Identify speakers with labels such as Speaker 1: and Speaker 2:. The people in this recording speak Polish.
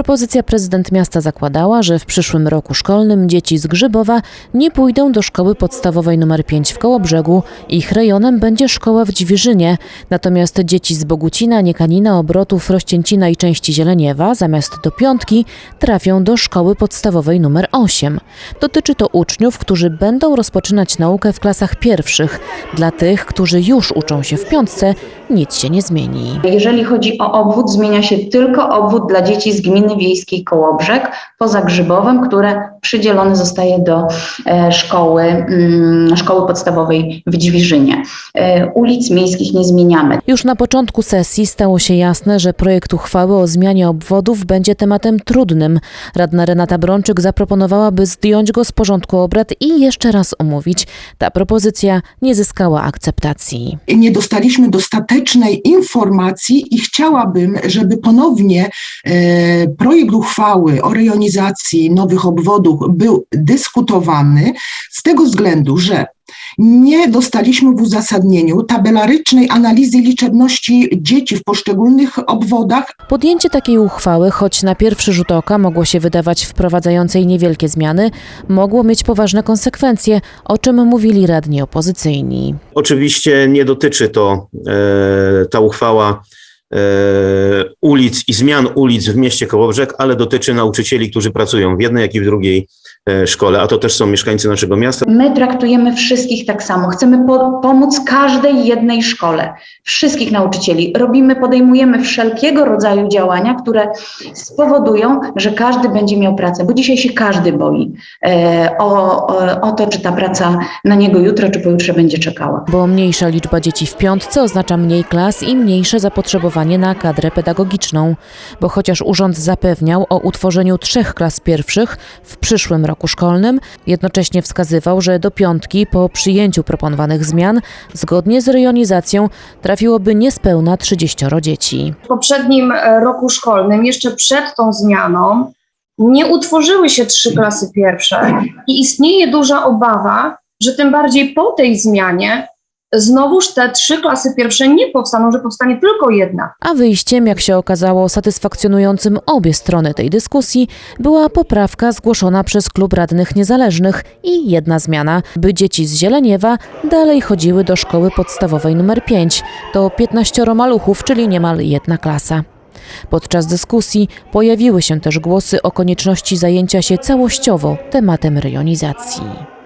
Speaker 1: propozycja prezydent miasta zakładała, że w przyszłym roku szkolnym dzieci z Grzybowa nie pójdą do szkoły podstawowej nr 5 w Kołobrzegu. Ich rejonem będzie szkoła w Dźwiżynie. Natomiast dzieci z Bogucina, Niekanina, Obrotów, Rościęcina i części Zieleniewa zamiast do piątki trafią do szkoły podstawowej nr 8. Dotyczy to uczniów, którzy będą rozpoczynać naukę w klasach pierwszych. Dla tych, którzy już uczą się w piątce, nic się nie zmieni.
Speaker 2: Jeżeli chodzi o obwód, zmienia się tylko obwód dla dzieci z gminy wiejskiej Kołobrzeg poza Grzybowem, które przydzielone zostaje do e, szkoły, mm, szkoły podstawowej w Dźwiżynie. E, ulic miejskich nie zmieniamy.
Speaker 1: Już na początku sesji stało się jasne, że projekt uchwały o zmianie obwodów będzie tematem trudnym. Radna Renata Brączyk zaproponowała, by zdjąć go z porządku obrad i jeszcze raz omówić. Ta propozycja nie zyskała akceptacji.
Speaker 3: nie dostaliśmy dostatecznej informacji i chciałabym, żeby ponownie e, projekt uchwały o rejonizacji nowych obwodów był dyskutowany z tego względu, że nie dostaliśmy w uzasadnieniu tabelarycznej analizy liczebności dzieci w poszczególnych obwodach,
Speaker 1: Podjęcie takiej uchwały, choć na pierwszy rzut oka mogło się wydawać wprowadzającej niewielkie zmiany, mogło mieć poważne konsekwencje, o czym mówili radni opozycyjni.
Speaker 4: Oczywiście nie dotyczy to e, ta uchwała ulic i zmian ulic w mieście Kołobrzeg, ale dotyczy nauczycieli, którzy pracują w jednej, jak i w drugiej e, szkole, a to też są mieszkańcy naszego miasta.
Speaker 2: My traktujemy wszystkich tak samo. Chcemy po, pomóc każdej jednej szkole, wszystkich nauczycieli. Robimy, podejmujemy wszelkiego rodzaju działania, które spowodują, że każdy będzie miał pracę, bo dzisiaj się każdy boi e, o, o, o to, czy ta praca na niego jutro czy pojutrze będzie czekała.
Speaker 1: Bo mniejsza liczba dzieci w piątce oznacza mniej klas i mniejsze zapotrzebowanie na kadrę pedagogiczną. Bo chociaż urząd zapewniał o utworzeniu trzech klas pierwszych w przyszłym roku szkolnym, jednocześnie wskazywał, że do piątki po przyjęciu proponowanych zmian, zgodnie z rejonizacją, trafiłoby niespełna 30 dzieci.
Speaker 5: w poprzednim e, roku szkolnym, jeszcze przed tą zmianą, nie utworzyły się trzy klasy pierwsze i istnieje duża obawa, że tym bardziej po tej zmianie znowuż te trzy klasy pierwsze nie powstaną, że powstanie tylko jedna.
Speaker 1: A wyjściem, jak się okazało, satysfakcjonującym obie strony tej dyskusji była poprawka zgłoszona przez klub radnych niezależnych i jedna zmiana, by dzieci z Zieleniewa dalej chodziły do szkoły podstawowej nr 5. To 15 maluchów, czyli niemal jedna klasa. Podczas dyskusji pojawiły się też głosy o konieczności zajęcia się całościowo tematem rejonizacji.